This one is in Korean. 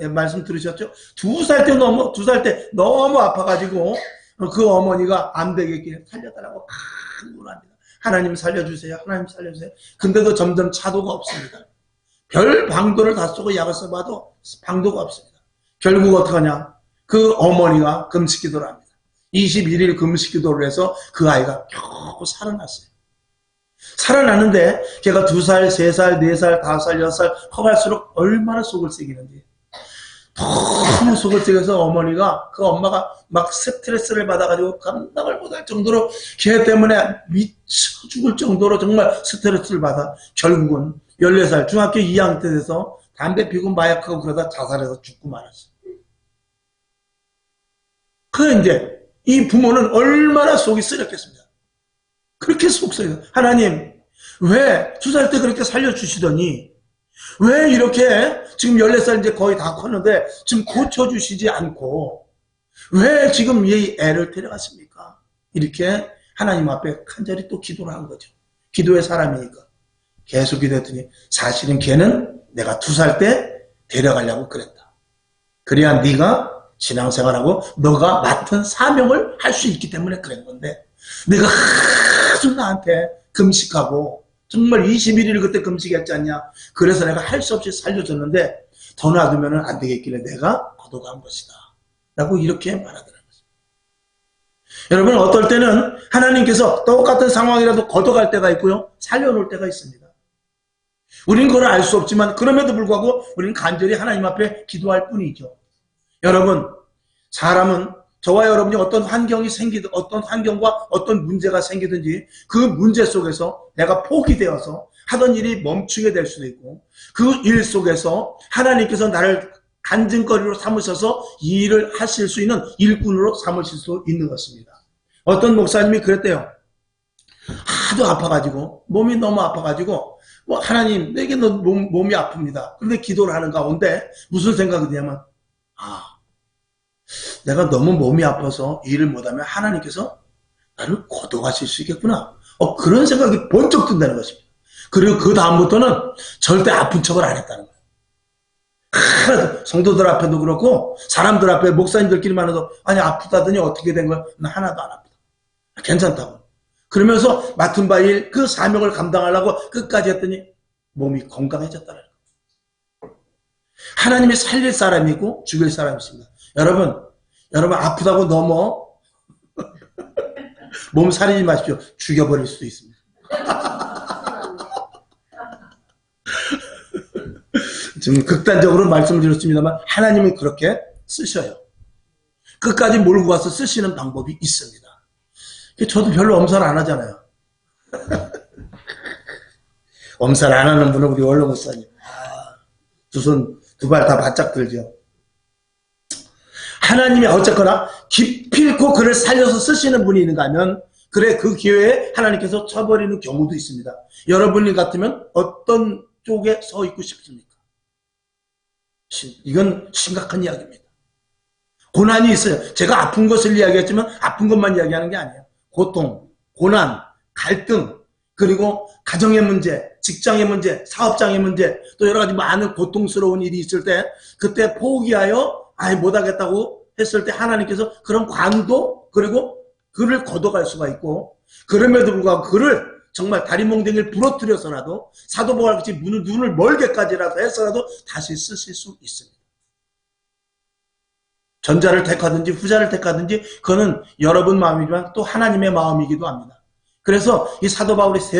예, 말씀 들으셨죠? 두 살 때 너무 두 살 때 너무 아파가지고 그 어머니가 안 되겠게 살려달라고 간구합니다. 하나님 살려주세요. 하나님 살려주세요. 근데도 점점 차도가 없습니다. 별 방도를 다 쓰고 약을 써봐도 방도가 없습니다. 결국 어떡하냐? 그 어머니가 금식 기도를 합니다. 21일 금식 기도를 해서 그 아이가 겨우 살아났어요. 살아났는데 걔가 두 살, 세 살, 네 살, 다섯 살, 여섯 살 커갈수록 얼마나 속을 새기는지 너무 속을 새겨서 어머니가 그 엄마가 막 스트레스를 받아가지고 감당을 못할 정도로 걔 때문에 미쳐 죽을 정도로 정말 스트레스를 받아 결국은 14살 중학교 2학년 때 돼서 담배 피고 마약하고 그러다 자살해서 죽고 말았어. 그 이제 이 부모는 얼마나 속이 쓰렸겠습니다. 그렇게 속쓰려. 하나님, 왜 두 살 때 그렇게 살려주시더니, 왜 이렇게 지금 14살 이제 거의 다 컸는데, 지금 고쳐주시지 않고, 왜 지금 이 애를 데려갔습니까? 이렇게 하나님 앞에 간절히 또 기도를 한 거죠. 기도의 사람이니까. 계속 기도했더니, 사실은 걔는 내가 두 살 때 데려가려고 그랬다. 그래야 네가 신앙생활하고 너가 맡은 사명을 할 수 있기 때문에 그런 건데, 내가 아주 나한테 금식하고 정말 21일 그때 금식했지 않냐. 그래서 내가 할 수 없이 살려줬는데 더 놔두면 안 되겠길래 내가 거둬간 것이다. 라고 이렇게 것입니다. 여러분 어떨 때는 하나님께서 똑같은 상황이라도 걷어갈 때가 있고요. 살려놓을 때가 있습니다. 우린 그걸 알 수 없지만 그럼에도 불구하고 우리는 간절히 하나님 앞에 기도할 뿐이죠. 여러분 사람은 저와 여러분이 어떤 환경이 생기든 어떤 환경과 어떤 문제가 생기든지 그 문제 속에서 내가 포기되어서 하던 일이 멈추게 될 수도 있고 그 일 속에서 하나님께서 나를 간증거리로 삼으셔서 이 일을 하실 수 있는 일꾼으로 삼으실 수 있는 것입니다. 어떤 목사님이 그랬대요. 하도 아파가지고 몸이 너무 아파가지고 뭐 하나님 내게 너 몸, 몸이 아픕니다. 그런데 기도를 하는 가운데 무슨 생각이 드냐면 아 내가 너무 몸이 아파서 일을 못하면 하나님께서 나를 거둬가실 수 있겠구나. 어, 그런 생각이 번쩍 든다는 것입니다. 그리고 그 다음부터는 절대 아픈 척을 안 했다는 거예요. 성도들 앞에도 그렇고 사람들 앞에 목사님들끼리만 해도 아니 아프다더니 어떻게 된 거야? 나 하나도 안 아프다. 괜찮다고. 그러면서 맡은 바 일 그 사명을 감당하려고 끝까지 했더니 몸이 건강해졌다는 거예요. 하나님이 살릴 사람이고 죽일 사람이 있습니다. 여러분, 여러분 아프다고 넘어 몸 살리지 마십시오. 죽여버릴 수도 있습니다. 지금 극단적으로 말씀을 드렸습니다만 하나님은 그렇게 쓰셔요. 끝까지 몰고 가서 쓰시는 방법이 있습니다. 저도 별로 엄살 안 하잖아요. 엄살 안 하는 분은 우리 원로 목사님. 아, 두 손, 두 발 다 바짝 들죠. 하나님이 어쨌거나 기필코 그를 살려서 쓰시는 분이 있는가 하면 그래 그 기회에 하나님께서 쳐버리는 경우도 있습니다. 여러분이 같으면 어떤 쪽에 서 있고 싶습니까? 이건 심각한 이야기입니다. 고난이 있어요. 제가 아픈 것을 이야기했지만 아픈 것만 이야기하는 게 아니에요. 고통, 고난, 갈등, 그리고 가정의 문제, 직장의 문제, 사업장의 문제, 또 여러 가지 많은 고통스러운 일이 있을 때 그때 포기하여 아예 못하겠다고 했을 때 하나님께서 그런 관도 그리고 그를 걷어갈 수가 있고 그럼에도 불구하고 그를 정말 다리 몽댕이를 부러뜨려서라도 사도보갈 같이 눈을, 눈을 멀게까지라도 해서라도 다시 쓰실 수 있습니다. 전자를 택하든지 후자를 택하든지 그거는 여러분 마음이지만 또 하나님의 마음이기도 합니다. 그래서 이 사도 바울이 세